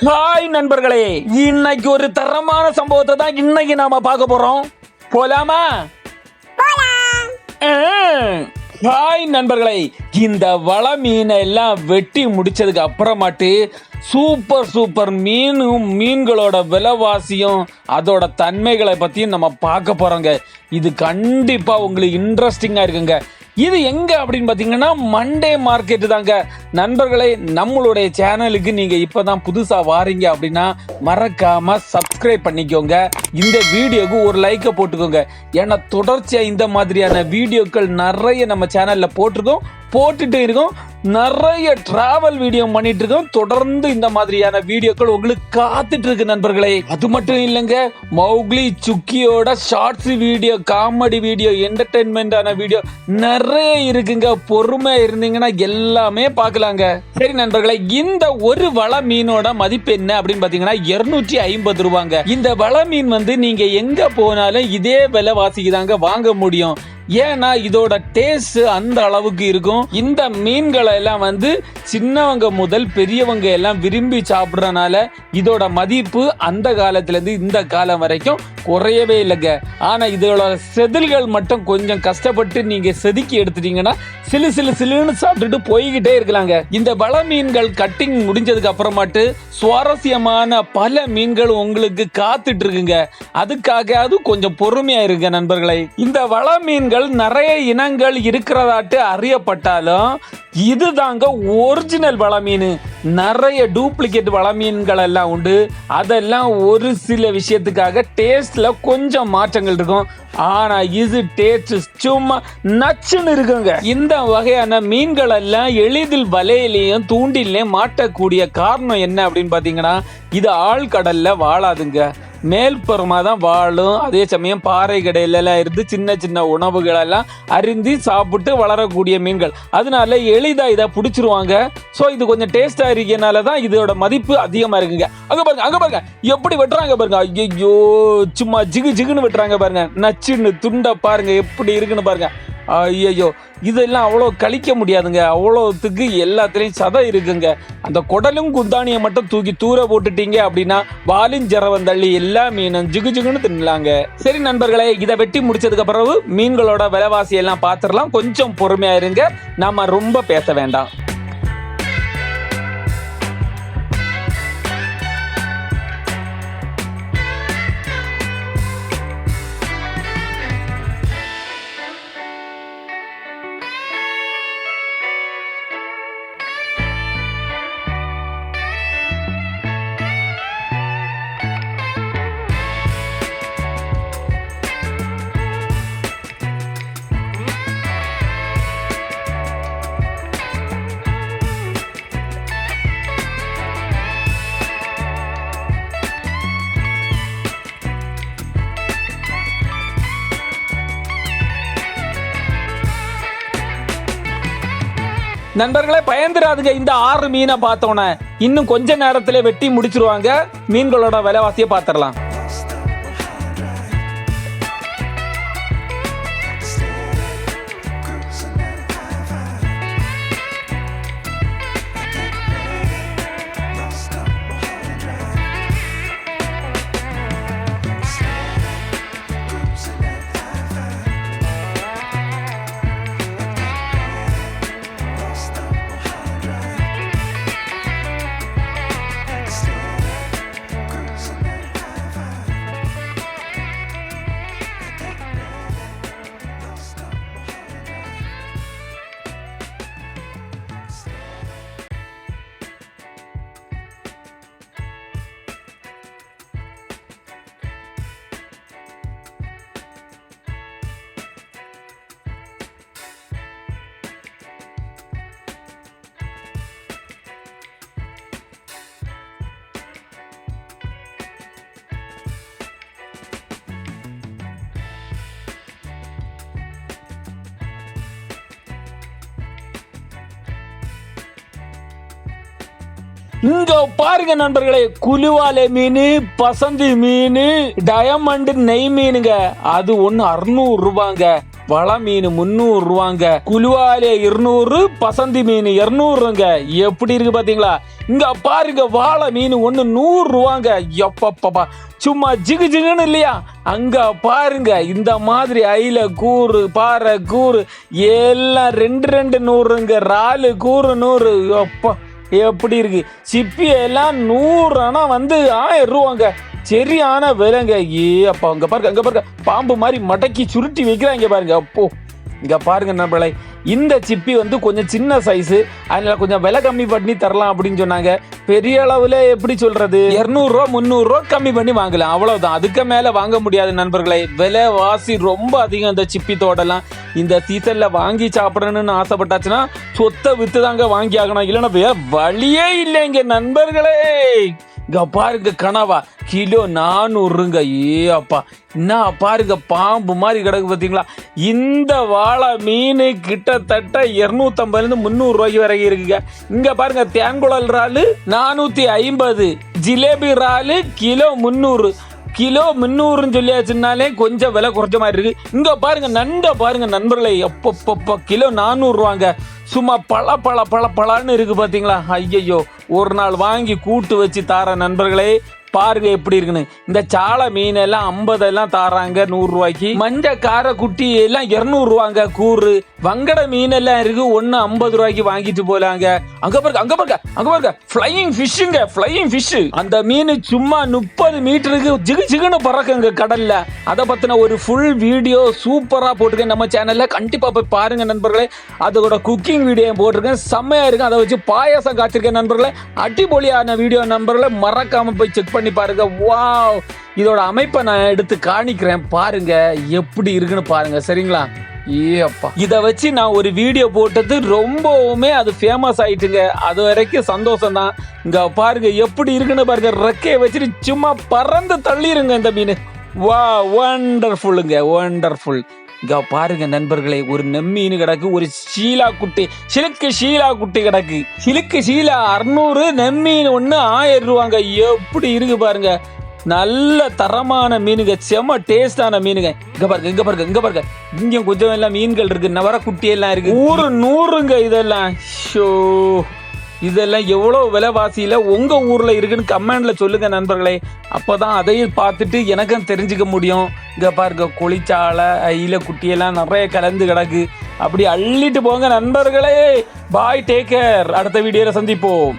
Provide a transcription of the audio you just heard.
Hi நண்பர்களே இன்னைக்கு ஒரு தரமான சம்பவத்தை தான் இன்னைக்கு நாம பார்க்க போறோம். போலாமா. ஹாய் நண்பர்களே இந்த வள மீனை எல்லாம் வெட்டி முடிச்சதுக்கு அப்புறமாட்டு சூப்பர் சூப்பர் மீனும் மீன்களோட விலைவாசியும் அதோட தன்மைகளை பற்றியும் நம்ம பார்க்க போறோங்க. இது கண்டிப்பா உங்களுக்கு இன்ட்ரெஸ்டிங்கா இருக்குங்க. இது எங்க அப்படின்னு பார்த்தீங்கன்னா மண்டே மார்க்கெட் தாங்க. நண்பர்களே நம்மளுடைய சேனலுக்கு நீங்க இப்பதான் புதுசா வாரீங்க அப்படின்னா மறக்காம சப்ஸ்கிரைப் பண்ணிக்கோங்க. இந்த வீடியோக்கு ஒரு லைக்கை போட்டுக்கோங்க. ஏன்னா தொடர்ச்சியா இந்த மாதிரியான வீடியோக்கள் நிறைய நம்ம சேனல்ல போட்டிருக்கோம். போட்டுட்டு இருக்கோம். நிறைய டிராவல் வீடியோ பண்ணிட்டு இருக்கோம். தொடர்ந்து இந்த மாதிரியான வீடியோக்கள் உங்களுக்கு காத்துட்டு இருக்கு நண்பர்களே. அது மட்டும் இல்லைங்க மௌக்லி சுக்கியோட ஷார்ட்ஸ் வீடியோ காமெடி வீடியோ என்டர்டைன்மெண்டான வீடியோ நிறைய இருக்குங்க. பொறுமை இருந்தீங்கன்னா எல்லாமே பார்க்கலாங்க. சரி நண்பர்களே இந்த ஒரு வள மீனோட மதிப்பு என்ன அப்படின்னு பாத்தீங்கன்னா இருநூற்றி ஐம்பது ரூபாங்க. இந்த வள மீன் வந்து நீங்க எங்க போனாலும் இதே விலை வாசிக்கு தாங்க வாங்க முடியும். ஏன்னா இதோட டேஸ்ட் அந்த அளவுக்கு இருக்கும். இந்த மீன்களை எல்லாம் வந்து சின்னவங்க முதல் பெரியவங்க எல்லாம் விரும்பி சாப்பிட்றனால இதோட மதிப்பு அந்த காலத்துலேருந்து இந்த காலம் வரைக்கும் குறையவே இல்லைங்க. ஆனால் இதோட செதில்கள் மட்டும் கொஞ்சம் கஷ்டப்பட்டு நீங்கள் செதுக்கி எடுத்துட்டீங்கன்னா சிலு சிலு சிலுன்னு சாப்பிட்டுட்டு போய்கிட்டே இருக்கலாங்க. இந்த வள மீன்கள் கட்டிங் முடிஞ்சதுக்கு அப்புறமாட்டு சுவாரஸ்யமான பல மீன்கள் உங்களுக்கு காத்துட்டு இருக்குங்க அதுக்காக அது கொஞ்சம் பொறுமையா இருங்க நண்பர்களை. இந்த வள மீன்கள் நிறைய இனங்கள் இருக்கிறதாட்டு அறியப்பட்டாலும் இதுதாங்க ஒரிஜினல் வள மீன். நிறைய டூப்ளிகேட் வள மீன்கள் எல்லாம் உண்டு. அதெல்லாம் ஒரு சில விஷயத்துக்காக டேஸ்ட்ல கொஞ்சம் மாற்றங்கள் இருக்கும். ஆனா இது டேஸ்ட் சும்மா நச்சுன்னு இருக்குங்க. இந்த வகையான மீன்கள் எல்லாம் எளிதில் வலையிலையும் தூண்டிலையும் மாட்டக்கூடிய காரணம் என்ன அப்படின்னு பாத்தீங்கன்னா இது ஆழ்கடல்ல வாழாதுங்க. மேல்புறமாக தான் வாழும். அதே சமயம் பாறை கடையிலலாம் இருந்து சின்ன சின்ன உணவுகளெல்லாம் அருந்தி சாப்பிட்டு வளரக்கூடிய மீன்கள். அதனால எளிதாக இதை பிடிச்சிருவாங்க. ஸோ இது கொஞ்சம் டேஸ்ட்டாக இருக்கனால தான் இதோட மதிப்பு அதிகமாக இருக்குங்க. அங்கே பாருங்க அங்கே பாருங்க. எப்படி வெட்டுறாங்க பாருங்க. ஐயோ சும்மா ஜிகு ஜிகுன்னு வெட்டுறாங்க பாருங்க. நச்சுன்னு துண்டை பாருங்க எப்படி இருக்குன்னு பாருங்க. ஐயோ இதெல்லாம் அவ்வளோ கழிக்க முடியாதுங்க. அவ்வளோத்துக்கு எல்லாத்துலேயும் சதை இருக்குங்க. அந்த குடலும் குந்தானியை மட்டும் தூக்கி தூர போட்டுட்டீங்க அப்படின்னா வாலின் ஜரவன் தள்ளி எல்லா மீனும் ஜிகு ஜிகுன்னு தின்னலாங்க. சரி நண்பர்களே இதை வெட்டி முடிச்சதுக்கு பிறகு மீன்களோட விலைவாசி எல்லாம் பார்த்துடலாம். கொஞ்சம் பொறுமையாக இருங்க. நாம ரொம்ப பேச வேண்டாம். நண்பர்களே பயந்துராதுங்க. இந்த ஆறு மீனை பார்த்தோன்னே இன்னும் கொஞ்ச நேரத்திலே வெட்டி முடிச்சிருவாங்க. மீன்களோட விலைவாசியை பார்த்துடலாம். இங்க பாருங்க நண்பர்களே குலுவாலை மீன் பசந்தி மீன் டயமண்ட் நெய் மீனுங்க. அது ஒண்ணு அறுநூறு ரூபாங்க. வள மீன் முந்நூறு ரூபாங்க. குலுவாலே இருநூறு பசந்தி மீன் இருநூறுங்க. எப்படி இருக்கு பாத்தீங்களா? இங்க பாருங்க வாழை மீன் ஒண்ணு நூறு ரூபாங்க. எப்பப்பா சும்மா ஜிகு ஜிகுன்னு இல்லையா? அங்க பாருங்க இந்த மாதிரி ஐல கூறு பாறை கூறு எல்லாம் ரெண்டு ரெண்டு நூறுங்க ராலு கூறு நூறு. எப்பா. எப்படி இருக்கு? சிப்பி எல்லாம் நூறு ஆனா வந்து ஆயிரம் ரூபாங்க. சரியான விலைங்க. ஏ அப்பா அங்க பாருங்க அங்க பாருங்க. பாம்பு மாதிரி மடக்கி சுருட்டி வைக்கிறாங்க பாருங்க. அப்போ. இங்க பாருங்க நண்பர்களே இந்த சிப்பி வந்து கொஞ்சம் சின்ன சைஸ் அதனால கொஞ்சம் விலை கம்மி பண்ணி தரலாம் அப்படின்னு சொன்னாங்க. பெரிய அளவுல எப்படி சொல்றது? இருநூறுவா முந்நூறுரூவா கம்மி பண்ணி வாங்கலாம். அவ்வளவுதான். அதுக்கு மேல வாங்க முடியாது நண்பர்களே. விலை வாசி ரொம்ப அதிகம் இந்த சிப்பி தோடலாம் இந்த சீசன்ல வாங்கி சாப்பிடணும்னு ஆசைப்பட்டாச்சுன்னா சொத்தை வித்து தாங்க வாங்கி ஆகணும். இல்லைன்னா வேற வழியே இல்லைங்க நண்பர்களே. இங்க பாருங்க கனவா கிலோ நானூறுங்க. ஏ அப்பா. என்ன பாருங்க பாம்பு மாதிரி கிடக்கு பார்த்தீங்களா? இந்த வாழை மீன் கிட்டத்தட்ட இரநூத்தம்பதுலேருந்து முந்நூறு ரூபாய்க்கு வரைக்கும் இருக்குங்க. இங்க பாருங்க தேங்குழல் இறாலு நானூற்றி ஐம்பது ஜிலேபி இறாலு கிலோ முந்நூறு. கிலோ முந்நூறுன்னு சொல்லியாச்சுனாலே கொஞ்சம் விலை குறைஞ்ச மாதிரி இருக்கு. இங்க பாருங்க நண்டை பாருங்க நண்பர்களே எப்பப்பப்போ கிலோ நானூறுரூவாங்க சும்மா பல பல பல பழன்னு இருக்கு பாத்தீங்களா? ஐயையோ ஒரு நாள் வாங்கி கூட்டு வச்சு தார நண்பர்களே. பாருங்க எப்படி இருக்குன்னு. இந்த சாலை மீன் எல்லாம் ஐம்பது எல்லாம் தாராங்க நூறு ரூபாய்க்கு மஞ்ச கார குட்டி எல்லாம் இருநூறு ரூபாங்க கூறு. வங்கட மீன் எல்லாம் இருக்கு ஒன்று ஐம்பது ரூபாய்க்கு வாங்கிட்டு போலாங்க. அங்க பாருங்க அங்க பாருங்க அங்க பாருங்க. ஃப்ளையிங் ஃபிஷ்ஷுங்க ஃப்ளையிங் ஃபிஷ் அந்த மீன் சும்மா முப்பது மீட்டருக்கு ஜிகு ஜிகுன்னு பறக்குங்க கடல்ல. அதை பத்தின ஒரு ஃபுல் வீடியோ சூப்பரா போட்டிருக்கேன் நம்ம சேனல்ல கண்டிப்பா போய் பாருங்க நண்பர்களே. அதோட குக்கிங் வீடியோ போட்டிருக்கேன். செம்மையா இருக்கும் அதை வச்சு பாயாசம் காய்ச்சிருக்கேன் நண்பர்களே. அடிபொலியான வீடியோ நண்பர்களே. மறக்காம போய் செக் பண்ணி பாருங்க. வா இதோட அமைப்பை நான் எடுத்து காணிக்கிறேன். பாருங்க எப்படி இருக்குன்னு பாருங்க. சரிங்களா? ஏப்பா. இதை வச்சு நான் ஒரு வீடியோ போட்டது ரொம்பவுமே அது ஃபேமஸ் ஆயிட்டுங்க. அது வரைக்கும் சந்தோஷம் தான் இங்க பாருங்க எப்படி இருக்குன்னு பாருங்க. ரெக்கையை வச்சுட்டு சும்மா பறந்து தள்ளிருங்க இந்த மீன். வா ஒண்டர்ஃபுல்லுங்க ஒண்டர்ஃபுல் இங்க பாருங்க நண்பர்களே ஒரு நெம்மீன் கிடக்கு ஒரு ஷீலா குட்டி சிலுக்கு ஷீலா குட்டி கிடக்கு. சிலுக்கு ஷீலா அறுநூறு நெம்மீன் ஒன்று ஆயிரம் ரூபாங்க. எப்படி இருக்கு பாருங்க. நல்ல தரமான மீனுங்க செம டேஸ்டான மீனுங்க. இங்க பாருங்க இங்க பாருங்க இங்க பாருங்க. இங்க கொஞ்சம் எல்லாம் மீன்கள் இருக்கு நவர குட்டி எல்லாம் இருக்கு. நூறு நூறுங்க இதெல்லாம். ஷோ. இதெல்லாம் எவ்வளோ விலைவாசியில் உங்கள் ஊரில் இருக்குன்னு கமெண்டில் சொல்லுங்க நண்பர்களே. அப்போ தான் அதையும் பார்த்துட்டு எனக்கும் தெரிஞ்சுக்க முடியும். இங்கே பாருங்க கொளிச்சாலை ஐல குட்டியெல்லாம் நிறைய கலந்து கிடக்கு. அப்படி அள்ளிட்டு போங்க நண்பர்களே. பாய் டேக் கேர் அடுத்த வீடியோவில் சந்திப்போம்.